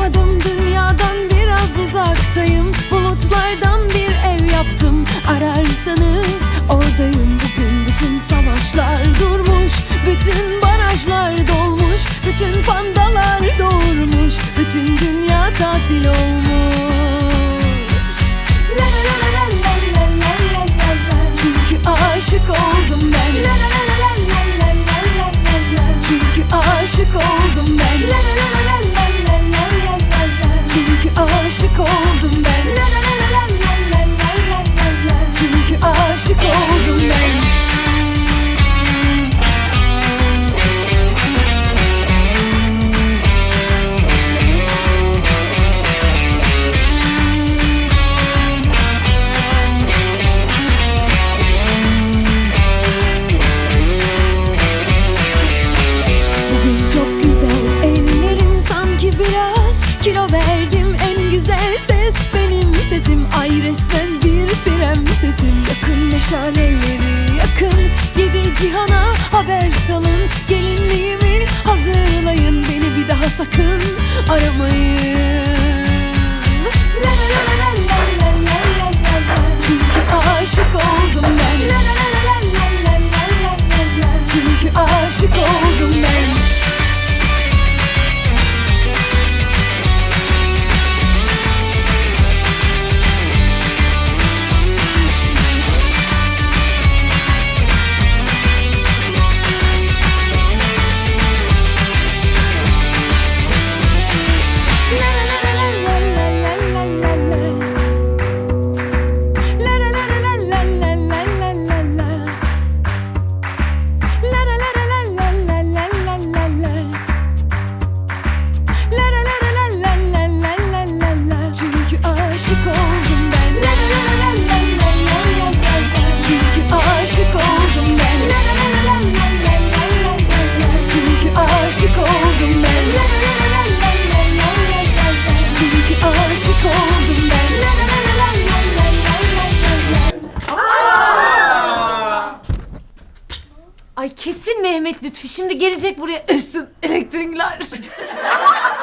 Kopmadım dünyadan biraz uzaktayım. Bulutlardan bir ev yaptım. Ararsanız oradayım. Bugün bütün savaşlar durmuş. Bütün barajlar dolmuş. Bütün pandalar doğurmuş. Bütün dünya tatil olmuş. Çünkü aşık oldum ben. meşaleleri yakın. Yedi cihana haber salın. Gelinliğimi hazırlayın. Beni bir daha sakın aramayın. Çünkü aşık oldum ben. Çünkü aşık oldum ben. Ay kesin Mehmet Lütfi. Şimdi gelecek buraya üstün elektrikler.